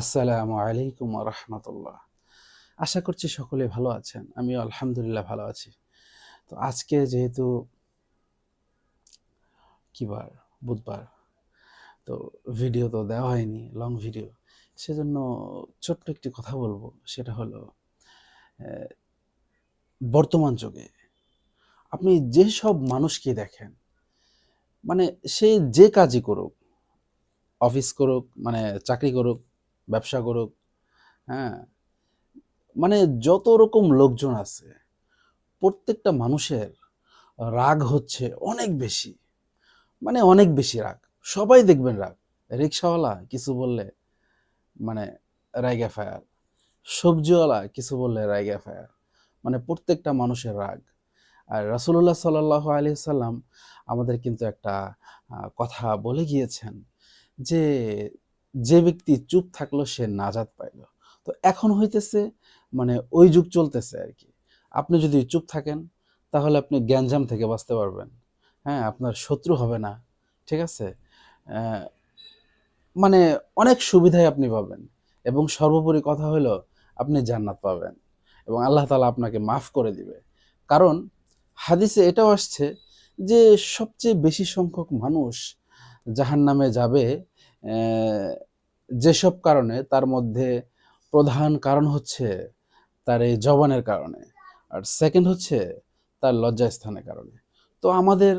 আসসালামু আলাইকুম রহমতুল্লাহ। আশা করছি সকলে ভালো আছেন, আমিও আলহামদুলিল্লাহ ভালো আছি। তো আজকে যেহেতু কি বার? বুধবার। তো ভিডিও তো দেওয়া হয়নি লং ভিডিও সেজন্য ছোট্ট একটি কথা বলব, সেটা হলো বর্তমান যুগে আপনি যেসব মানুষকে দেখেন মানে সে যে কাজই করুক, অফিস করুক মানে চাকরি করুক ব্যবসা করুক হ্যাঁ? মানে যত রকম লোকজন আছে, প্রত্যেকটা মানুষের রাগ হচ্ছে অনেক বেশি। মানে অনেক বেশি রাগ। সবাই দেখবেন রাগ। রিক্সাওয়ালা কিছু বললে মানে রাইগা ফায়ার। সবজিওয়ালা কিছু বললে রাইগা ফায়ার। মানে প্রত্যেকটা মানুষের রাগ। আর রাসুল্লাহ সাল্লাহ আলি সাল্লাম আমাদের কিন্তু একটা কথা বলে গিয়েছেন যে যে ব্যক্তি চুপ থাকল, সে নাজাত পাইল। তো এখন হইতেছে মানে ওই যুগ চলতেছে আর কি। আপনি যদি চুপ থাকেন, তাহলে আপনি গ্যাঞ্জাম থেকে বাঁচতে পারবেন। হ্যাঁ আপনার শত্রু হবে না, ঠিক আছে? মানে অনেক সুবিধাই আপনি পাবেন। এবং সর্বোপরি কথা হলো, আপনি জান্নাত পাবেন। এবং আল্লাহ তালা আপনাকে মাফ করে দিবে। কারণ হাদিসে এটাও আসছে যে সবচেয়ে বেশি সংখ্যক মানুষ জাহান নামে যাবে যেসব কারণে তার মধ্যে প্রধান কারণ হচ্ছে তার এই জবানের কারণে, আর সেকেন্ড হচ্ছে তার লজ্জাস্থানের কারণে। তো আমাদের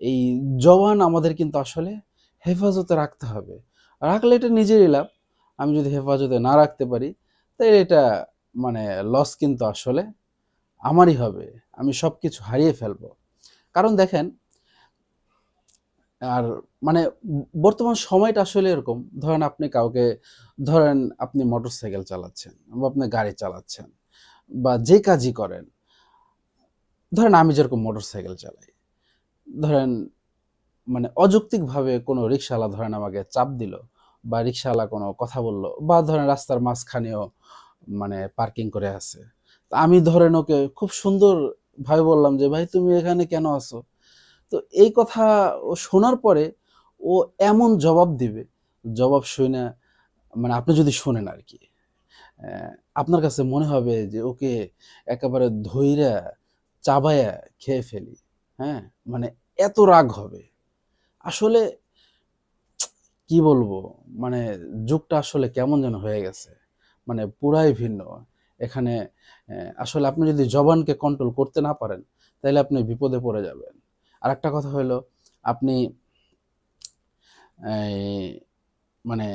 এই জবান আমাদের কিন্তু আসলে হেফাজতে রাখতে হবে। রাখলে এটা নিজেরই লাভ, আমি যদি হেফাজতে না রাখতে পারি, তাহলে এটা মানে লস কিন্তু আসলে আমারই হবে, আমি সব কিছু হারিয়ে ফেলব। কারণ দেখেন আর মানে বর্তমান সময়টা আসলে এরকম। ধরেন আপনি কাউকে, ধরেন আপনি মোটরসাইকেল চালাচ্ছেন বা আপনি গাড়ি চালাচ্ছেন বা যে কাজই করেন, ধরেন আমি যেরকম মোটরসাইকেল চালাই, ধরেন মানে অযৌক্তিকভাবে কোনো রিক্সাওয়ালা ধরেন আমাকে চাপ দিল বা রিক্সাওয়ালা কোনো কথা বলল বা ধরেন রাস্তার মাঝখানেও মানে পার্কিং করে আছে আমি ধরেন ওকে খুব সুন্দর ভাবে বললাম যে, ভাই তুমি এখানে কেন আছো? তো এই কথা ও শোনার পরে ও এমন জবাব দিবে, জবাব শুনে মানে আপনি যদি শোনেন আর কি আপনার কাছে মনে হবে যে ওকে একেবারে ধইরা চাবায়া খেয়ে ফেলি হ্যাঁ? মানে এত রাগ হবে। আসলে কি বলব মানে যুগটা আসলে কেমন যেন হয়ে গেছে মানে পুরাই ভিন্ন। এখানে আসলে আপনি যদি জবানকে কন্ট্রোল করতে না পারেন, তাহলে আপনি বিপদে পড়ে যাবেন। আর একটা কথা হলো, আপনি মানে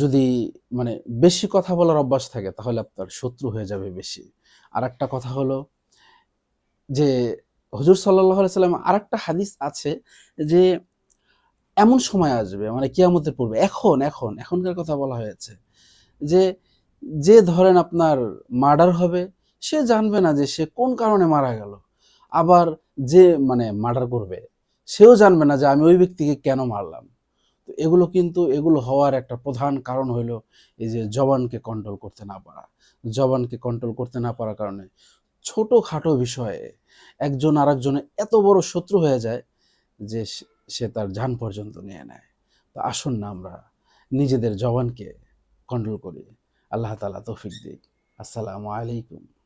যদি মানে বেশি কথা বলার অভ্যাস থাকে তাহলে আপনার শত্রু হয়ে যাবে বেশি। আর একটা কথা হলো যে, হুজুর সাল্লাহ সাল্লাম আর একটা হাদিস আছে যে, এমন সময় আসবে মানে কিয়ামতের পূর্বে, এখন এখন, এখনকার কথা বলা হয়েছে যে যে ধরেন আপনার মার্ডার হবে, সে জানবে না যে সে কোন কারণে মারা গেল। আবার যে মানে মার্ডার করবে, সেও জানবে না যে আমি ওই ব্যক্তিকে কেন মারলাম। তো এগুলো কিন্তু, এগুলো হওয়ার একটা প্রধান কারণ হইল এই যে জবানকে কন্ট্রোল করতে না পারা। জবানকে কন্ট্রোল করতে না পারার কারণে ছোটোখাটো বিষয়ে একজন আরেকজনের এত বড় শত্রু হয়ে যায় যে সে তার যান পর্যন্ত নিয়ে নেয়। তো আসুন না আমরা নিজেদের জবানকে কন্ট্রোল করি। আল্লাহ তালা তৌফিক দিক। আসসালামু আলাইকুম।